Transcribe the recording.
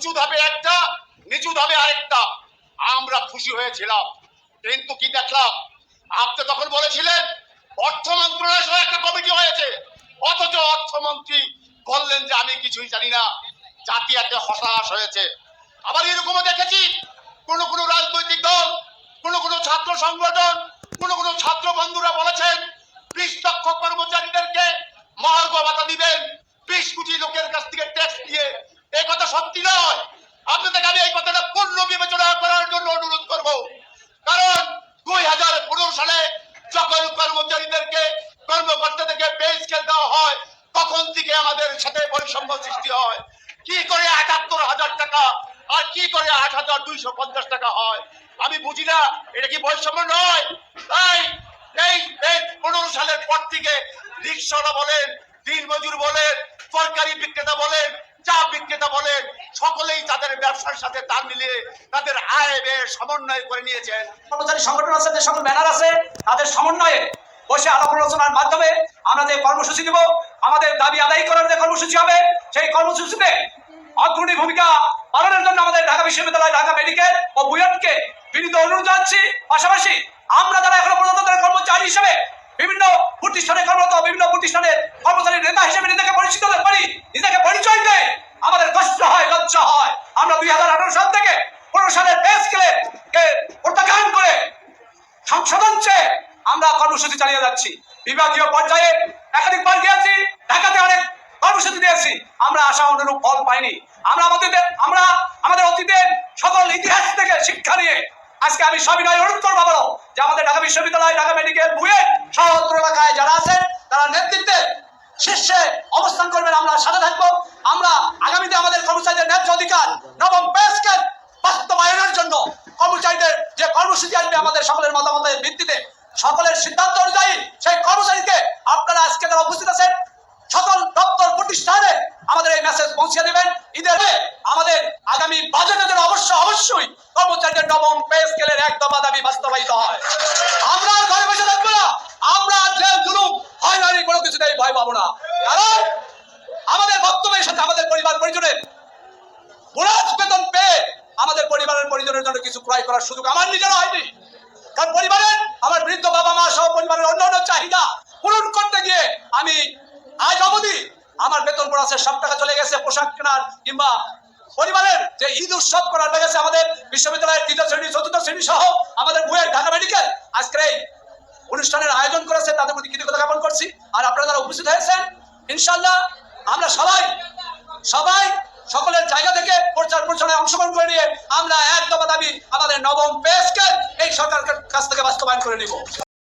উঁচু ধাপে একটা নিচু ধাপে আরেকটা। আমরা খুশি হয়েছিলাম। কিন্তু কি দেখলাম? আপনি তখন বলেছিলেন, অর্থ মন্ত্রণালয় একটা কমিটি হয়েছে। অথচ অর্থমন্ত্রী বললেন যে আমি কিছুই জানি না। জাতি এতে হতাশ হয়েছে। আবার এরকমও দেখেছি, কোন কোন রাজনৈতিক দল, কোন কোন ছাত্র সংগঠন, কোন কোন ছাত্র বন্ধুরা বলেছে এই কথা সত্যি নয়। আপনাদের আমি এই কথাটা পূর্ণ বিবেচনা করার জন্য অনুরোধ করব। কারণ দুই হাজার পনেরো সালে যখন কর্মচারীদেরকে, কর্মকর্তাদেরকে পে স্কেল দেওয়া হয়, তখন থেকে আমাদের সাথে বৈষম্য সৃষ্টি হয়। কি করে একাত্তর হাজার টাকা আর কি করে আট হাজার দুইশো পঞ্চাশ টাকা হয়, আমি বুঝি না। এটা কি বৈষম্য নয়? তাই এই পনেরো সালের পর থেকে রিক্সাওয়ালা বলেন, দিনমজুর বলেন, সরকারি বিক্রেতা বলেন চা বিক্রেতা বলেন সকলেই তাদের ব্যবসার সাথে তাল মিলিয়ে তাদের আয় ব্যয় সমন্বয় করে নিয়েছেন। কর্মচারী সংগঠন আছে, যে সকল ব্যানার আছে, তাদের সমন্বয়ে বসে আলাপ আলোচনার মাধ্যমে আমরা যে কর্মসূচি দিব, আমাদের দাবি আদায় করার যে কর্মসূচি হবে, সেই কর্মসূচিতে অগ্রণী ভূমিকা পালনের জন্য আমাদের ঢাকা বিশ্ববিদ্যালয়, ঢাকা মেডিকেল ও বুয়েটকে বিনীত অনুরোধ জানাচ্ছি। পাশাপাশি আমরা যারা এখনও পর্যন্ত তারা কর্মচারী হিসেবে বিভিন্ন প্রতিষ্ঠানে কর্মরত, বিভিন্ন প্রতিষ্ঠানের কর্মচারী নেতা হিসেবে নিজেকে পরিচিত করি নিজেকে পরিচয় দেয়। আমাদের কষ্ট হয়, লজ্জা হয়। আমরা দুই হাজার আঠারো সাল থেকে পনেরো সালের বেশ গেলে প্রত্যাখ্যান করে সংশোধন চেয়ে আমরা কর্মসূচি চালিয়ে যাচ্ছি। বিভাগীয় পর্যায়ে একাধিকবার গিয়েছি, ঢাকাতে অনেক কর্মসূচি দিয়েছি। আমরা আশা অনুরূপ ফল পাইনি। আমরা আমাদের আমরা আমাদের অতীতের সকল ইতিহাস থেকে শিক্ষা নিয়ে আজকে আমি সবিনয় করব বলো যে আমাদের ঢাকা বিশ্ববিদ্যালয়, ঢাকা মেডিকেল বুয়েট সহত্র এলাকায় যারা আছেন, তারা নেতৃত্বে শীর্ষে অবস্থান করবেন। আমরা সাথে থাকব। আমরা আগামীতে আমাদের কর্মচারীদের ন্যায্য অধিকার, নবম পে বাস্তবায়নের জন্য কর্মচারীদের যে কর্মসূচি আসবে, আমাদের সকলের মতামতের ভিত্তিতে, সকলের সিদ্ধান্ত অনুযায়ী সেই কর্মচারীকে আপনারা আজকে যারা উপস্থিত আছেন, সকল দপ্তর প্রতিষ্ঠানে আমাদের এই মেসেজ পৌঁছে দেবেন। ঈদের আমাদের আগামী বাজেটের জন্য অবশ্যই অবশ্যই নবম স্কেলের এক দাবি বাস্তবায়িত হয়। আমরা ঘরে বসে থাকব না। আমরা যে জুলুম, হয়রানি কোনো কিছুতেই ভয় পাবো না। কারণ আমাদের বক্তব্যের সাথে আমাদের পরিবার পরিজনের বোনাস বেতন পেয়ে আমাদের পরিবারের পরিজনের জন্য কিছু ক্রয় করার সুযোগ আমার নিজের হয়নি। কারণ পরিবারের, আমার বৃদ্ধ বাবা মা সহ পরিবারের অন্যান্য চাহিদা পূরণ করতে গিয়ে আমি আজ অবধি আমার বেতন বোনাসের সব টাকা চলে গেছে, পোশাক কেনার কিংবা পরিবারের যে ঈদ উৎসব করার গেছে আমাদের বিশ্ববিদ্যালয়ের তৃতীয় শ্রেণি, চতুর্থ শ্রেণি সহ আমাদের বইয়ের ঢাকা মেডিকেল, আজকের এই অনুষ্ঠানের আয়োজন করেছে, তাদের প্রতি কৃতজ্ঞতা জ্ঞাপন করছি। আর আপনারা যারা উপস্থিত হয়েছেন ইনশাল্লাহ আমরা সবাই সবাই সকলের জায়গা থেকে প্রচার প্রচারে অংশগ্রহণ করে নিয়ে আমরা এক দফা দাবি আমাদের নবম পে স্কেল এই সরকারের কাছ থেকে বাস্তবায়ন করে নিব।